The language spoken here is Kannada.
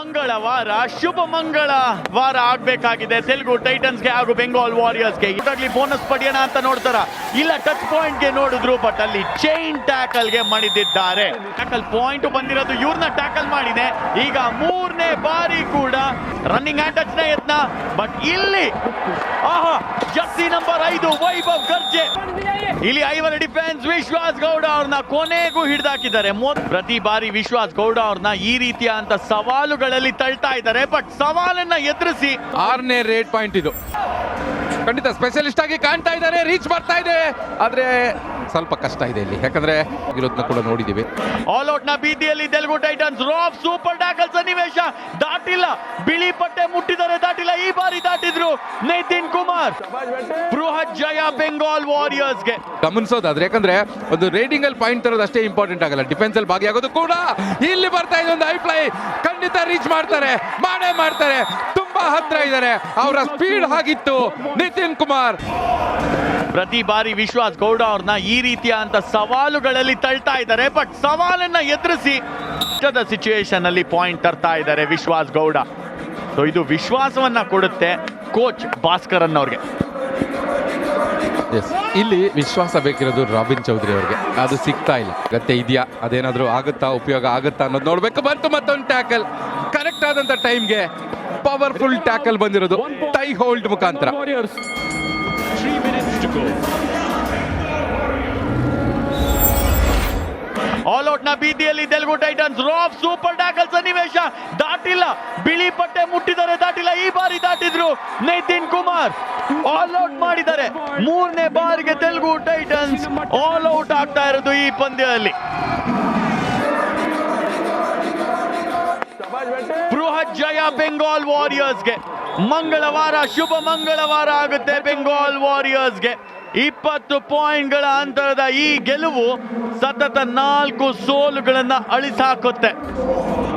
ಮಂಗಳವಾರ ಶುಭ ಮಂಗಳ ವಾರ ಆಗ್ಬೇಕಾಗಿದೆ. ತೆಲುಗು ಟೈಟನ್ಸ್ಗೆ ಹಾಗೂ ಬೆಂಗಾಲ್ ವಾರಿಯರ್ಸ್ಗೆ. ಇದಾಗ್ಲಿ ಬೋನಸ್ ಪಡೆಯೋಣ ಅಂತ ನೋಡ್ತಾರ? ಇಲ್ಲ ಟಚ್ ಪಾಯಿಂಟ್ಗೆ ನೋಡಿದ್ರು ಬಟ್ ಅಲ್ಲಿ ಚೈನ್ ಟ್ಯಾಕಲ್ಗೆ ಮಣಿದಿದ್ದಾರೆ. ಟ್ಯಾಕಲ್ ಪಾಯಿಂಟ್ ಬಂದಿರೋದು ಇವ್ರನ್ನ ಟ್ಯಾಕಲ್ ಮಾಡಿದೆ. ಈಗ ಮೂರನೇ ಬಾರಿ ಕೂಡ ರನ್ನಿಂಗ್ ಹ್ಯಾಂಡ್ ಟಚ್ನ ಯತ್ನ. ಬಟ್ ಇಲ್ಲಿ, ಆಹಾ ಜರ್ಸಿ ನಂಬರ್ ಐದು, ವೈಭವ್ ಗರ್ಜೆ ಇಲ್ಲಿ ಐವರ ಡಿಫೆನ್ಸ್ ವಿಶ್ವಾಸ್ ಗೌಡ ಅವ್ರನ್ನ ಕೊನೆಗೂ ಹಿಡಿದಾಕಿದ್ದಾರೆ. ಪ್ರತಿ ಬಾರಿ ವಿಶ್ವಾಸ್ ಗೌಡ ಅವ್ರನ್ನ ಈ ರೀತಿಯ ಅಂತ ಸವಾಲುಗಳಲ್ಲಿ ತಳ್ತಾ ಇದ್ದಾರೆ. ಬಟ್ ಸವಾಲನ್ನ ಎದುರಿಸಿ ಆರನೇ ರೇಟ್ ಪಾಯಿಂಟ್ ಇದು. ಖಂಡಿತ ಸ್ಪೆಷಲಿಸ್ಟ್ ಆಗಿ ಕಾಣ್ತಾ ಇದ್ದಾರೆ ರೀಚ್ ಬರ್ತಾ ಇದೆ. ಆದ್ರೆ ಸ್ವಲ್ಪ ಕಷ್ಟ ಇದೆ ಇಲ್ಲಿ. ಯಾಕಂದ್ರೆ ಇರೋದನ್ನ ಕೂಡ ನೋಡಿದೀವಿ ಆಲ್ ಔಟ್ನ ಬೀದಿಯಲ್ಲಿ ತೆಲುಗು ಟೈಟನ್ಸ್ ರಾಫ್ ಸೂಪರ್ ಟ್ಯಾಕಲ್ ಸನ್ನಿವೇಶ ದಾಟಿಲ್ಲ ಬಿಳಿ ಪಟ್ಟೆ ಮುಟ್ಟಿದರೆ ದಾಟಿಲ್ಲ ಈ ಬಾರಿ ದಾಟಿದ್ರು ನಿತಿನ್ ಕುಮಾರ್. ಬೃಹತ್ ಜಯ ಬೆಂಗಾಲ್ ವಾರಿಯರ್ಸ್ಗೆ ಗಮನಿಸೋದಾದ್ರೆ ಯಾಕಂದ್ರೆ ಒಂದು ರೇಟಿಂಗ್ ಅಲ್ಲಿ ಪಾಯಿಂಟ್ ತರೋದು ಅಷ್ಟೇ ಇಂಪಾರ್ಟೆಂಟ್ ಆಗಲ್ಲ. ಡಿಫೆನ್ಸ್ ಅಲ್ಲಿ ಭಾಗಿಯಾಗೋದು ಕೂಡ ಇಲ್ಲಿ ಬರ್ತಾ ಇದೆ ಒಂದು ಫ್ಲೈ ಖಂಡಿತ ರೀಚ್ ಮಾಡ್ತಾರೆ ಮಾಡೇ ಮಾಡ್ತಾರೆ. ಹತ್ರ ಇದ್ದಾರೆ. ಅವರ ಸ್ಪೀಡ್ ಆಗಿತ್ತು ನಿತಿನ್ ಕುಮಾರ್. ಪ್ರತಿ ಬಾರಿ ವಿಶ್ವಾಸ್ ಗೌಡ ಅವ್ರನ್ನ ಈ ರೀತಿಯ ಅಂತ ಸವಾಲುಗಳಲ್ಲಿ ತಳ್ತಾ ಇದ್ದಾರೆ. ಬಟ್ ಸವಾಲನ್ನ ಎದುರಿಸಿ ಸಿಚುವೇಶನ್ ಅಲ್ಲಿ ಪಾಯಿಂಟ್ ತರ್ತಾ ಇದ್ದಾರೆ ವಿಶ್ವಾಸ್ ಗೌಡ. ಸೊ ಇದು ವಿಶ್ವಾಸವನ್ನ ಕೊಡುತ್ತೆ ಕೋಚ್ ಭಾಸ್ಕರನ್ ಅವ್ರಿಗೆ ಎಸ್ ಇಲ್ಲಿ ವಿಶ್ವಾಸ ಬೇಕಿರೋದು ರಾಬಿನ್ ಚೌಧರಿ ಅವ್ರಿಗೆ. ಅದು ಸಿಗ್ತಾ ಇಲ್ಲ. ಗತ್ತೆ ಇದೆಯಾ? ಅದೇನಾದ್ರೂ ಆಗುತ್ತಾ? ಉಪಯೋಗ ಆಗುತ್ತಾ ಅನ್ನೋದು ನೋಡ್ಬೇಕು. ಬಂತು ಮತ್ತೊಂದು ಟ್ಯಾಕಲ್ ಕರೆಕ್ಟ್ ಆದಂತ ಟೈಮ್ಗೆ ಪವರ್ಫುಲ್ ಟ್ಯಾಕಲ್ ಬಂದಿರೋದು ಟೈ ಹೋಲ್ಡ್ ಮುಖಾಂತರ. ಆಲ್ ಔಟ್ನ ಬೀದಿಯಲ್ಲಿ ತೆಲುಗು ಟೈಟನ್ಸ್. ರಾಫ್ ಸೂಪರ್ ಟ್ಯಾಕಲ್ ಸನ್ನಿವೇಶ. ದಾಟಿಲ್ಲ. ಬಿಳಿ ಪಟ್ಟೆ ಮುಟ್ಟಿದರೆ ದಾಟಿಲ್ಲ. ಈ ಬಾರಿ ದಾಟಿದ್ರು ನಿತಿನ್ ಕುಮಾರ್. ಆಲ್ ಔಟ್ ಮಾಡಿದ್ದಾರೆ. ಮೂರನೇ ಬಾರಿಗೆ ತೆಲುಗು ಟೈಟನ್ಸ್. ಆಲ್ ಔಟ್ ಆಗ್ತಾ ಇರೋದು ಈ ಪಂದ್ಯದಲ್ಲಿ. ಬೆಂಗಾಲ್ ವಾರಿಯರ್ಸ್ಗೆ ಮಂಗಳವಾರ, ಶುಭ ಮಂಗಳವಾರ ಆಗುತ್ತೆ ಬೆಂಗಾಲ್ ವಾರಿಯರ್ಸ್ಗೆ ಇಪ್ಪತ್ತು ಪಾಯಿಂಟ್ಗಳ ಅಂತರದ ಈ ಗೆಲುವು ಸತತ ನಾಲ್ಕು ಸೋಲುಗಳನ್ನು ಅಳಿಸಾಕುತ್ತೆ.